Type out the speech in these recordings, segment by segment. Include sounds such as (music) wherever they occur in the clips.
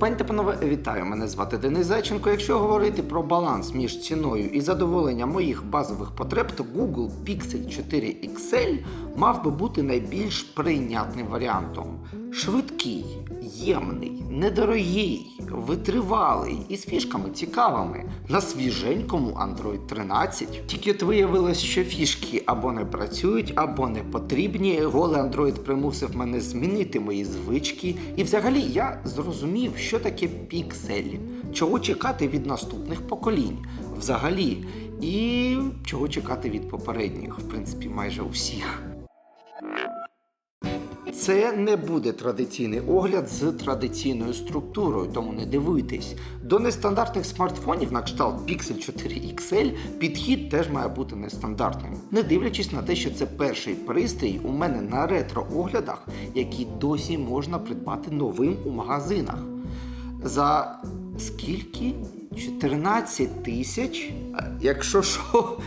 Пані та панове, вітаю! Мене звати Денис Зайченко. Якщо говорити про баланс між ціною і задоволенням моїх базових потреб, то Google Pixel 4 XL мав би бути найбільш прийнятним варіантом. Швидкий, ємний, недорогий, витривалий і з фішками цікавими на свіженькому Android 13. Тільки от виявилось, що фішки або не працюють, або не потрібні. Голий Android примусив мене змінити мої звички. І взагалі я зрозумів, що таке піксель, чого чекати від наступних поколінь взагалі, і чого чекати від попередніх, в принципі, майже усіх. Це не буде традиційний огляд з традиційною структурою, тому не дивуйтесь. До нестандартних смартфонів на кшталт Pixel 4 XL підхід теж має бути нестандартним, не дивлячись на те, що це перший пристрій у мене на ретро-оглядах, які досі можна придбати новим у магазинах. За скільки? 14 тисяч? Якщо що,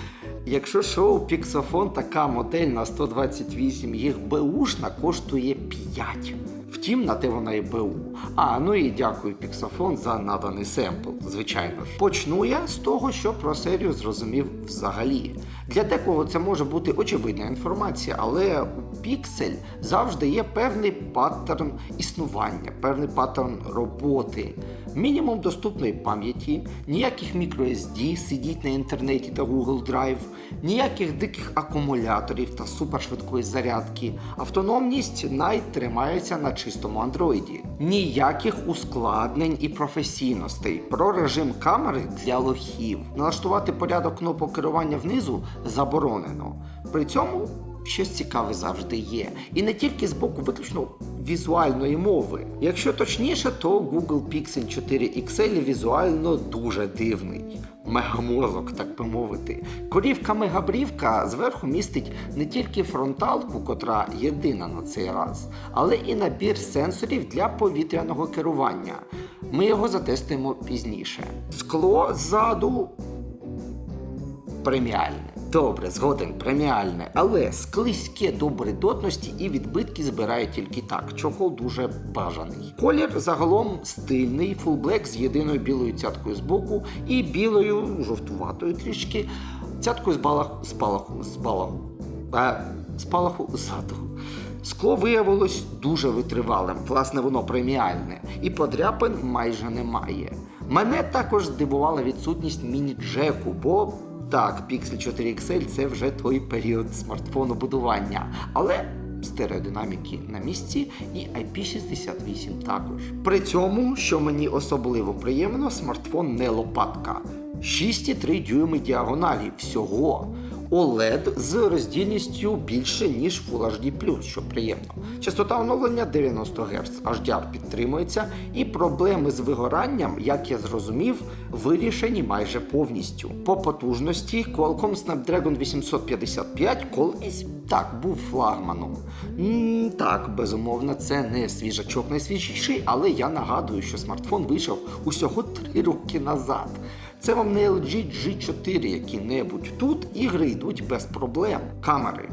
якщо що, у Pixofon така модель на 128 їх беушна коштує 5. Втім, на те вона і БУ. А, ну і дякую Pixofon за наданий семпл, звичайно ж. Почну я з того, що про серію зрозумів взагалі. Для декого це може бути очевидна інформація, але у Pixel завжди є певний паттерн існування, певний паттерн роботи. Мінімум доступної пам'яті, ніяких microSD сидіть на інтернеті та Google Drive, ніяких диких акумуляторів та супершвидкої зарядки. Автономність навіть тримається на чистому андроїді. Ніяких ускладнень і професійностей. Про режим камери для лохів. Налаштувати порядок кнопок керування внизу заборонено. При цьому щось цікаве завжди є. І не тільки з боку виключно візуальної мови. Якщо точніше, то Google Pixel 4 XL візуально дуже дивний. Мегамозок, так би мовити. Корівка мегабрівка зверху містить не тільки фронталку, котра єдина на цей раз, але і набір сенсорів для повітряного керування. Ми його затестуємо пізніше. Скло ззаду преміальне. Добре, згоден, преміальне, але склизьке до бредотності і відбитки збирає тільки так. Чохол дуже бажаний. Колір загалом стильний, black з єдиною білою цяткою збоку і білою жовтуватою трішки цяткою з балаху з балаху з балаху. А, з балаху ззаду. Скло виявилось дуже витривалим, власне, воно преміальне, і подряпин майже немає. Мене також здивувала відсутність міні-джеку, бо так, Pixel 4 XL це вже той період смартфону будування, але стереодинаміки на місці і IP68 також. При цьому, що мені особливо приємно, смартфон не лопатка. 6,3 дюйми діагоналі всього. OLED з роздільністю більше, ніж Full HD+, що приємно. Частота оновлення 90 Гц, HDR підтримується, і проблеми з вигоранням, як я зрозумів, вирішені майже повністю. По потужності Qualcomm Snapdragon 855 колись так був флагманом. М, так, безумовно, це не свіжачок найсвіжіший, але я нагадую, що смартфон вийшов усього 3 роки назад. Це вам не LG G4 які-небудь. Тут ігри йдуть без проблем. Камери.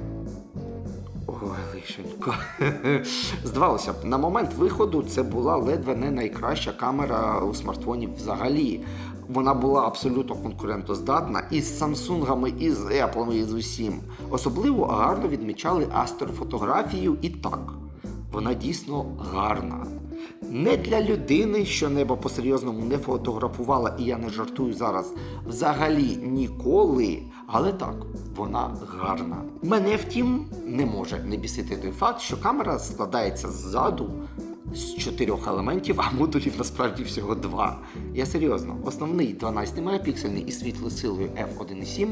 Ой, лишенько. (laughs) Здавалося б, на момент виходу це була ледве не найкраща камера у смартфонів взагалі. Вона була абсолютно конкурентоздатна і з Samsung, і з Apple, і з усім. Особливо гарно відмічали астрофотографію і так. Вона дійсно гарна. Не для людини, що небо по-серйозному не фотографувала, і я не жартую зараз. Взагалі ніколи. Але так, вона гарна. Мене, втім, не може не бісити той факт, що камера складається ззаду з чотирьох елементів, а модулів насправді всього два. Я серйозно, основний 12 мегапіксельний із світлосилою f1.7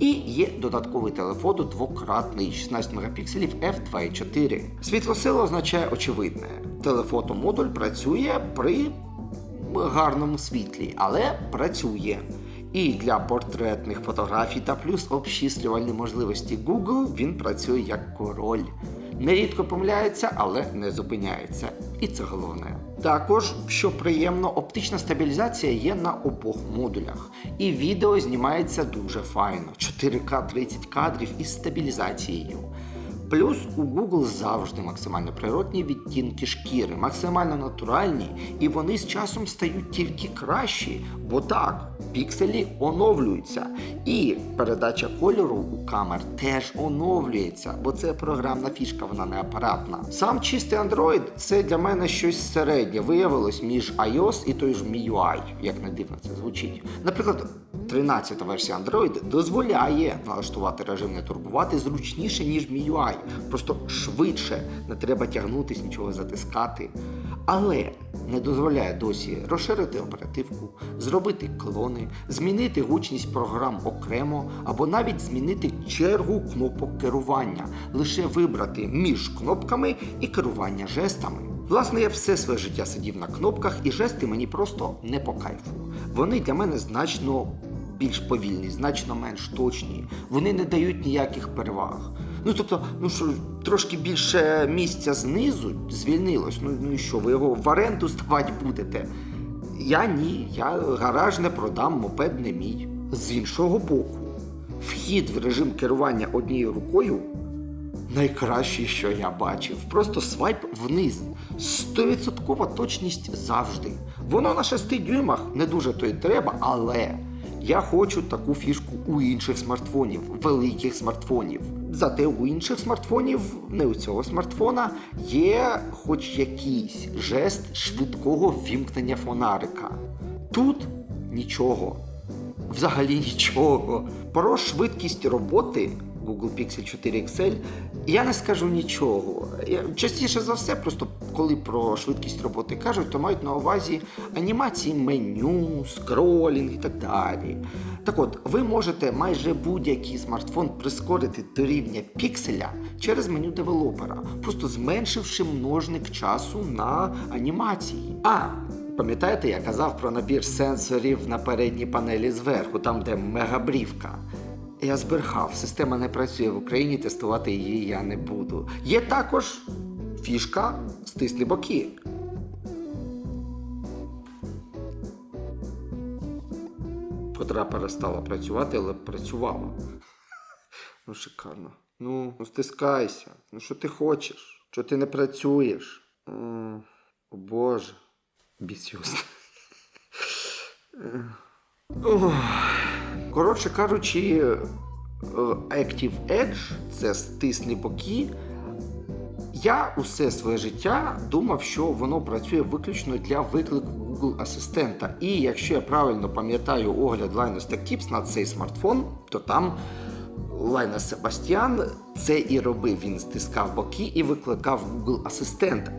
і є додатковий телефото двократний 16 мегапікселів f2.4. Світлосила означає очевидне. Телефотомодуль працює при гарному світлі, але працює. І для портретних фотографій та плюс обчислювальні можливості Google він працює як король. Нерідко помиляється, але не зупиняється. І це головне. Також, що приємно, оптична стабілізація є на обох модулях. І відео знімається дуже файно. 4К 30 кадрів із стабілізацією. Плюс у Google завжди максимально природні відтінки шкіри, максимально натуральні, і вони з часом стають тільки кращі, бо так, пікселі оновлюються. І передача кольору у камер теж оновлюється, бо це програмна фішка, вона не апаратна. Сам чистий Android це для мене щось середнє. Виявилось між iOS і той ж MIUI, як не дивно це звучить. Наприклад, 13-та версія Android дозволяє налаштувати режим не турбувати зручніше, ніж MIUI. Просто швидше, не треба тягнутись, нічого затискати. Але не дозволяє досі розширити оперативку, зробити клони, змінити гучність програм окремо або навіть змінити чергу кнопок керування, лише вибрати між кнопками і керування жестами. Власне, я все своє життя сидів на кнопках, і жести мені просто не по кайфу. Вони для мене значно більш повільні, значно менш точні. Вони не дають ніяких переваг. Ну тобто, ну що, трошки більше місця знизу звільнилось. Ну, ну і що, ви його в оренду ставати будете? Я ні, я гараж не продам, мопед не мій. З іншого боку, вхід в режим керування однією рукою найкраще, що я бачив. Просто свайп вниз. Стовідсоткова точність завжди. Воно на 6 дюймах не дуже то й треба, але я хочу таку фішку у інших смартфонів, великих смартфонів. Зате у інших смартфонів, не у цього смартфона, є хоч якийсь жест швидкого ввімкнення фонарика. Тут нічого. Взагалі нічого. Про швидкість роботи Google Pixel 4 XL я не скажу нічого. Я, частіше за все, просто коли про швидкість роботи кажуть, то мають на увазі анімації меню, скролінг і так далі. Так от, ви можете майже будь-який смартфон прискорити до рівня пікселя через меню девелопера, просто зменшивши множник часу на анімації. А, Пам'ятаєте, я казав про набір сенсорів на передній панелі зверху, там де мегабрівка. Я збрехав, система не працює в Україні, тестувати її я не буду. Є також фішка стисни боки. Котра перестала працювати, але працювала. (laughs) Ну, шикарно. Ну, ну стискайся. Ну що ти хочеш? Що ти не працюєш? О Боже. Бісюсно. (laughs) Коротше кажучи, е, Active Edge це стисні боки. Я усе своє життя думав, що воно працює виключно для виклику Google Асистента. І якщо я правильно пам'ятаю огляд Linus Tech Tips на цей смартфон, то там Лайнес Себастьян це і робив. Він стискав боки і викликав Google Асистент.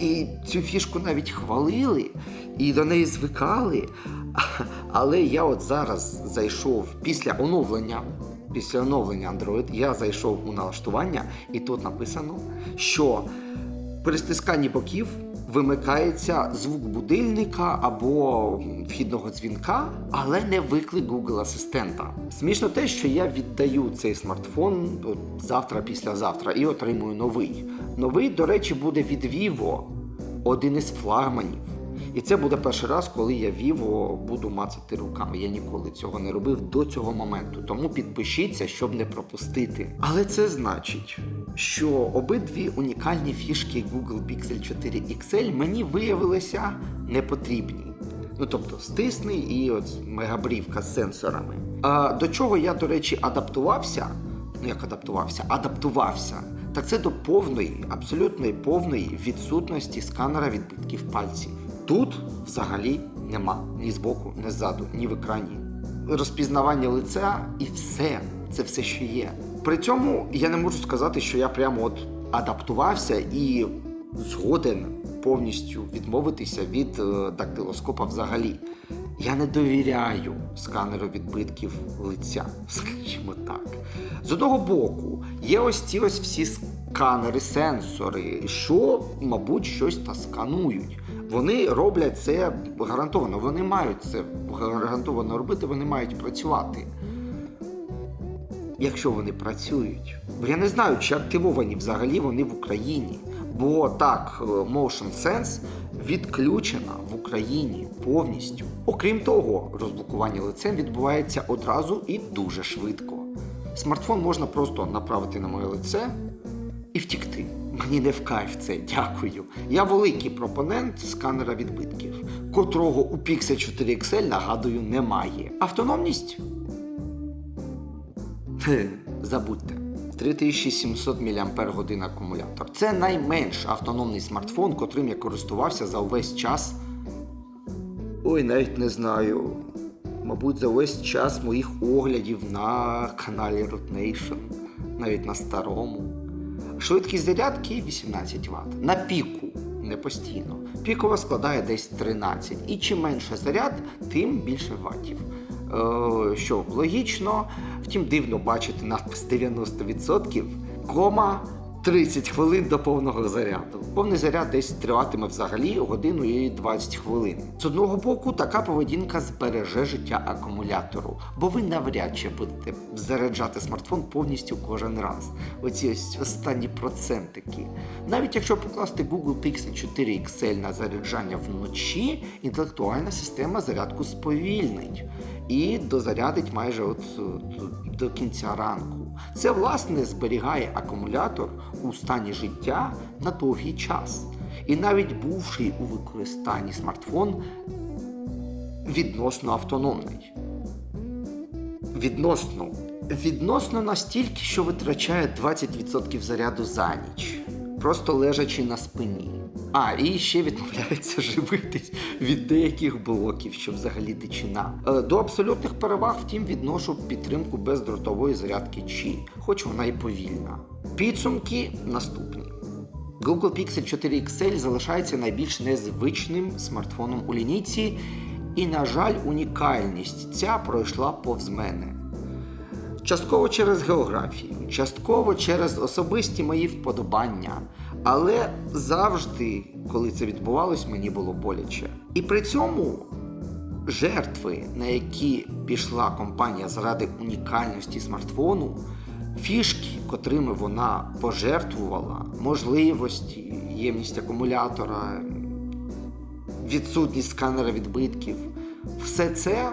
І цю фішку навіть хвалили, і до неї звикали. (laughs) Але я от зараз зайшов після оновлення. Після оновлення Android я зайшов у налаштування, і тут написано, що при стисканні боків вимикається звук будильника або вхідного дзвінка, але не виклик Google Асистента. Смішно те, що я віддаю цей смартфон от завтра, післязавтра і отримую новий. Новий, до речі, буде від Vivo, один із флагманів. І це буде перший раз, коли я Vivo буду мацати руками. Я ніколи цього не робив до цього моменту. Тому підпишіться, щоб не пропустити. Але це значить, що обидві унікальні фішки Google Pixel 4 XL мені виявилися непотрібні. Ну тобто стисний і от мегабрівка з сенсорами. А до чого я, до речі, адаптувався? Ну як адаптувався? Адаптувався. Так це до повної, абсолютної повної відсутності сканера відбитків пальців. Тут взагалі нема ні збоку, ні ззаду, ні в екрані. Розпізнавання лиця і все. Це все, що є. При цьому я не можу сказати, що я прямо от адаптувався і згоден повністю відмовитися від е, дактилоскопа взагалі. Я не довіряю сканеру відбитків лиця, (laughs) скажімо так. З одного боку, є ось ці ось всі сканери, сенсори, що, мабуть, щось та сканують. Вони роблять це гарантовано, вони мають це гарантовано робити, вони мають працювати. Якщо вони працюють. Бо я не знаю, чи активовані взагалі вони в Україні. Бо так, е, Motion Sense відключена в Україні повністю. Окрім того, розблокування лицем відбувається одразу і дуже швидко. Смартфон можна просто направити на моє лице, і втікти. Мені не в кайф це, дякую. Я великий пропонент сканера відбитків, котрого у Pixel 4 XL, нагадую, немає. Автономність? Забудьте. 3700 мАч акумулятор. Це найменш автономний смартфон, котрим я користувався за увесь час. Ой, навіть не знаю. Мабуть, за весь час моїх оглядів на каналі Root навіть на старому. Швидкість зарядки 18 Вт. На піку, не постійно. Пікова складає десь 13. І чим менше заряд, тим більше ватів. Е, що логічно, втім дивно бачити надпис 90%, кома 30 хвилин до повного заряду. Повний заряд десь триватиме взагалі годину і 20 хвилин. З одного боку, така поведінка збереже життя акумулятору, бо ви навряд чи будете заряджати смартфон повністю кожен раз. Оці ось останні процентики. Навіть якщо покласти Google Pixel 4 XL на заряджання вночі, інтелектуальна система зарядку сповільнить і дозарядить майже от до кінця ранку. Це власне зберігає акумулятор у стані життя на довгий час. І навіть бувший у використанні смартфон відносно автономний. Відносно. Відносно настільки, що витрачає 20% заряду за ніч, просто лежачи на спині. А, і ще відмовляється живитись від деяких блоків, що взагалі дичина. Е, До абсолютних переваг, втім, відношу підтримку бездротової зарядки Qi, хоч вона і повільна. Підсумки наступні. Google Pixel 4 XL залишається найбільш незвичним смартфоном у лінійці, і, на жаль, унікальність ця пройшла повз мене. Частково через географію, частково через особисті мої вподобання. Але завжди, коли це відбувалось, мені було боляче. І при цьому жертви, на які пішла компанія заради унікальності смартфону, фішки, котрими вона пожертвувала, можливості, ємність акумулятора, відсутність сканера відбитків, все це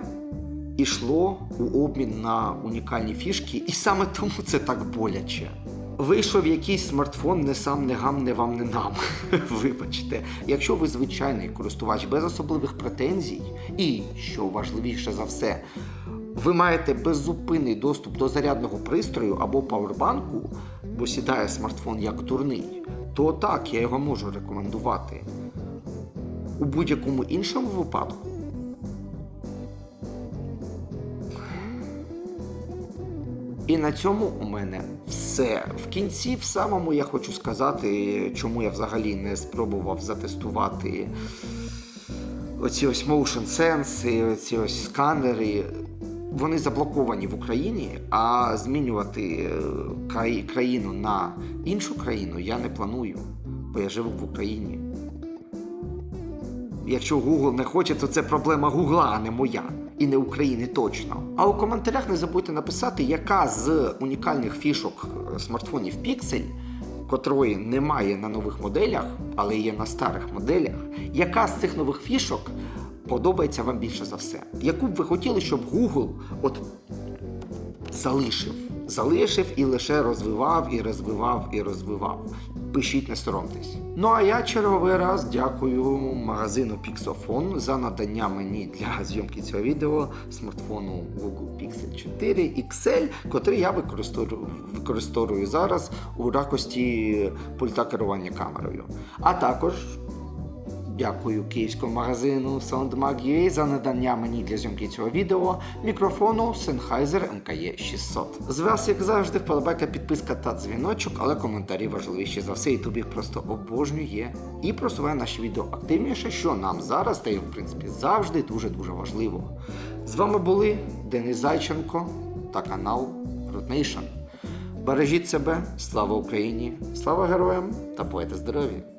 ішло у обмін на унікальні фішки, і саме тому це так боляче. Вийшов якийсь смартфон не сам, не гам, не вам, не нам. (laughs) Вибачте, якщо ви звичайний користувач без особливих претензій, і що важливіше за все, ви маєте беззупинний доступ до зарядного пристрою або павербанку, бо сідає смартфон як дурний, то так я його можу рекомендувати. У будь-якому іншому випадку І на цьому у мене все. В кінці, в самому я хочу сказати, чому я взагалі не спробував затестувати оці ось motion sense, оці ось сканери. Вони заблоковані в Україні, а змінювати е, країну на іншу країну я не планую, бо я живу в Україні. Якщо Google не хоче, то це проблема Гугла, а не моя. І не України точно. А у коментарях не забудьте написати, яка з унікальних фішок е, смартфонів Pixel, котрої немає на нових моделях, але є на старих моделях, яка з цих нових фішок подобається вам більше за все. Яку б ви хотіли, щоб Google от залишив. Залишив і лише розвивав, і розвивав, і розвивав. Пишіть, не соромтесь. Ну а я черговий раз дякую магазину Pixofon за надання мені для зйомки цього відео смартфону Google Pixel 4 XL, котрий я використовую, використовую зараз у якості пульта керування камерою. А також Дякую київському магазину SoundMag.ua за надання мені для зйомки цього відео мікрофону Sennheiser MKE 600. З вас, як завжди, вподобайка, підписка та дзвіночок, але коментарі важливіші за все. Ютуб їх просто обожнює і просуває наші відео активніше, що нам зараз та й в принципі завжди дуже-дуже важливо. З вами були Денис Зайченко та канал Root. Бережіть себе, слава Україні, слава героям та поете здоров'я!